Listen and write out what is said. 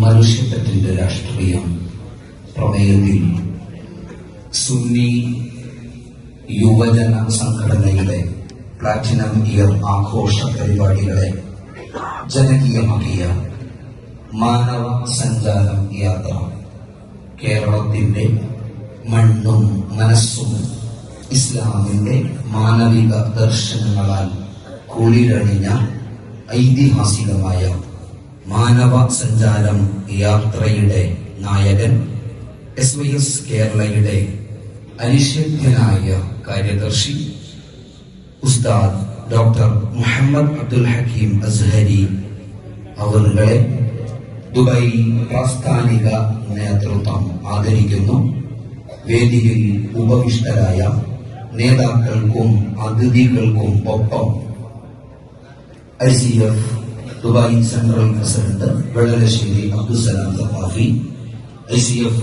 മനുഷ്യത്വത്തിന്റെ രാഷ്ട്രീയം പ്രമേയത്തിൽ സുന്നി യുവജന സംഘടനയുടെ പ്ലാറ്റിനം ഇയർ ആഘോഷ പരിപാടികളെ ജനകീയമാക്കിയ മാനവ സഞ്ചാരം യാത്ര. കേരളത്തിന്റെ മണ്ണും മനസ്സും ഇസ്ലാമിന്റെ മാനവിക ദർശനങ്ങളാൽ കുളിരണിഞ്ഞ ഐതിഹാസികമായ മാനവ സഞ്ചാരം യാത്രയുടെ നായകൻ എസ് വൈ എസ് കേരളയുടെ അനിഷേധ്യനായ കാര്യദർശി ഉസ്താദ് ഡോക്ടർ മുഹമ്മദ് അബ്ദുൽ ഹക്കീം അസ്ഹരി അവരുടെ ദുബായ് പ്രാസ്ഥാനിക നേതൃത്വം ആദരിക്കുന്നു. വേദിയിൽ ഉപവിഷ്ടരായ നേതാക്കൾക്കും അതിഥികൾക്കും ഒപ്പം I C F Dubai central president Vellalassery Abdussalam Thafafi I C F